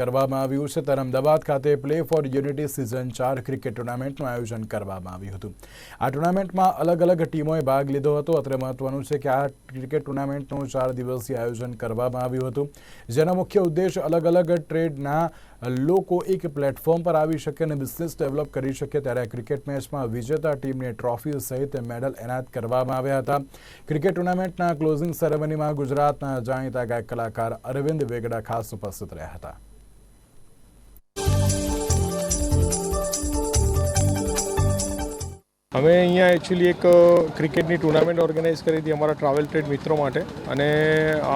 કરવામાં આવ્યું છે. ત્યારે અમદાવાદ ખાતે પ્લે ફોર યુનિટી સિઝન ચાર ક્રિકેટ ટુર્નામેન્ટનું આયોજન કરવામાં આવ્યું હતું. આ ટુર્નામેન્ટમાં અલગ અલગ ટીમોએ ભાગ લીધો હતો. અત્રે મહત્વનું છે કે આ ક્રિકેટ ટુર્નામેન્ટનું ચાર દિવસીય આયોજન કરવામાં આવ્યું હતું. જેનો મુખ્ય ઉદ્દેશ અલગ અલગ ટ્રેડના લોકો એક પ્લેટફોર્મ પર આવી શકે અને બિઝનેસ ડેવલપ કરી શકે. ત્યારે ક્રિકેટ મેચમાં વિજેતા ટીમને ટ્રોફી સહિત મેડલ એનાયત કરવામાં આવ્યા હતા. ક્રિકેટ ટુર્નામેન્ટના ક્લોઝિંગ સેરેમનીમાં ગુજરાતના જાણીતા ગાયક કલાકાર અરવિંદ વેગડા ખાસ ઉપસ્થિત રહ્યા હતા. અમે અહીંયા એકચ્યુઅલી એક ક્રિકેટની ટુર્નામેન્ટ ઓર્ગેનાઇઝ કરી હતી અમારા ટ્રાવેલ ટ્રેડ મિત્રો માટે. અને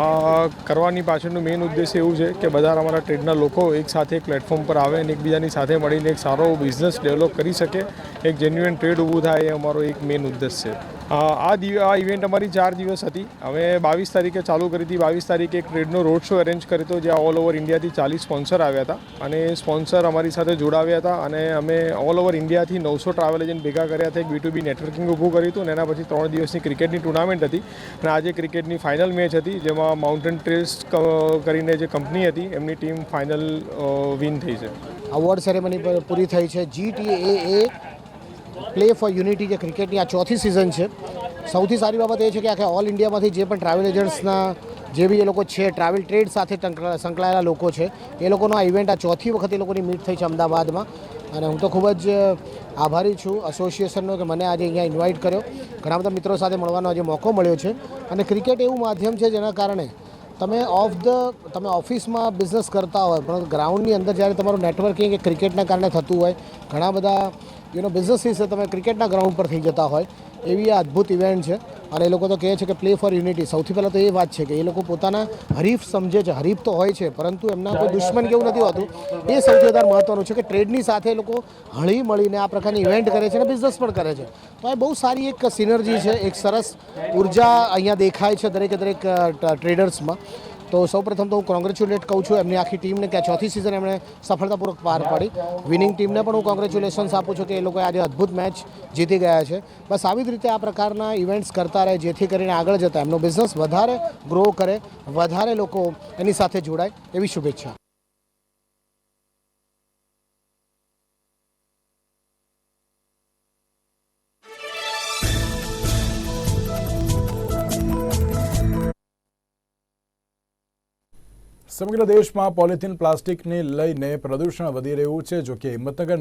આ કરવાની પાછળનું મેઇન ઉદ્દેશ્ય એવું છે કે બધા અમારા ટ્રેડના લોકો એક સાથે એક પ્લેટફોર્મ પર આવે અને એકબીજાની સાથે મળીને એક સારો બિઝનેસ ડેવલપ કરી શકે. એક જેન્યુઅન ટ્રેડ ઊભું થાય એ અમારો એક મેઇન ઉદ્દેશ છે. આ આ ઇવેન્ટ અમારી ચાર દિવસ હતી. અમે બાવીસ તારીખે ચાલુ કરી હતી. બાવીસ તારીખે એક ટ્રેડનો રોડ શો અરેન્જ કર્યો હતો, જ્યાં ઓલ ઓવર ઇન્ડિયાથી ચાલીસ સ્પોન્સર આવ્યા હતા. અને સ્પોન્સર અમારી સાથે જોડાવ્યા હતા અને અમે ઓલ ઓવર ઇન્ડિયાથી નવસો ટ્રાવેલ એજન્ટ ભેગા કર્યા હતા. એક બી ટુ બી નેટવર્કિંગ ઊભું કર્યું હતું અને એના પછી ત્રણ દિવસની ક્રિકેટની ટુર્નામેન્ટ હતી. અને આજે ક્રિકેટની ફાઇનલ મેચ હતી, જેમાં માઉન્ટેન ટ્રેલ્સ કરીને જે કંપની હતી, એમની ટીમ ફાઇનલ વિન થઈ છે. અવોર્ડ સેરેમની પર થઈ છે. જીટીએ પ્લે ફોર યુનિટી જે ક્રિકેટની આ ચોથી સિઝન છે. સૌથી સારી બાબત એ છે કે આખા ઓલ ઇન્ડિયામાંથી જે પણ ટ્રાવેલ એજન્ટ્સના જે બી એ લોકો છે ટ્રાવેલ ટ્રેડ સાથે સંકળાયેલા લોકો છે, એ લોકોનો આ ઇવેન્ટ આ ચોથી વખત એ લોકોની મીટ થઈ છે અમદાવાદમાં. અને હું તો ખૂબ જ આભારી છું એસોસિએશનનો કે મને આજે અહીંયા ઇન્વાઇટ કર્યો. ઘણા બધા મિત્રો સાથે મળવાનો આજે મોકો મળ્યો છે. અને ક્રિકેટ એવું માધ્યમ છે જેના કારણે તમે ઓફ ધ તમે ઓફિસમાં બિઝનેસ કરતા હોય, પરંતુ ગ્રાઉન્ડની અંદર જ્યારે તમારું નેટવર્કિંગ એ ક્રિકેટના કારણે થતું હોય, ઘણા બધા યુનો વિશે તમે ક્રિકેટના ગ્રાઉન્ડ પર થઈ જતા હોય, એવી આ અદ્ભુત ઇવેન્ટ છે. અને એ લોકો તો કહે છે કે પ્લે ફોર યુનિટી સૌથી પહેલાં તો એ વાત છે કે એ લોકો પોતાના હરીફ સમજે છે. હરીફ તો હોય છે, પરંતુ એમના કોઈ દુશ્મન કેવું નથી હોતું. એ સૌથી વધારે મહત્ત્વનું છે કે ટ્રેડની સાથે એ લોકો હળી મળીને આ પ્રકારની ઇવેન્ટ કરે છે અને બિઝનેસ પણ કરે છે. તો આ બહુ સારી એક સિનર્જી છે, એક સરસ ઊર્જા અહીંયા દેખાય છે દરેકે દરેક ટ્રેડર્સમાં તો સૌપ્રથમ તો હું કોંગ્રેચ્યુલેટ કહું છું એમની આખી ટીમને કે ચોથી સિઝન એમણે સફળતાપૂર્વક પાર પાડી. વિનિંગ ટીમને પણ હું કોંગ્રેચ્યુલેશન્સ આપું છું કે એ લોકોએ આજે અદ્ભુત મેચ જીતી ગયા છે. બસ આવી જ રીતે આ પ્રકારના ઇવેન્ટ્સ કરતા રહે જેથી કરીને આગળ જતા એમનો બિઝનેસ વધારે ગ્રો કરે વધારે લોકો એની સાથે જોડાય એવી શુભેચ્છા. સમગ્ર દેશમાં પોલિથીન પ્લાસ્ટિકને લઈને પ્રદૂષણ વધી રહ્યું છે જો કે હિંમતનગર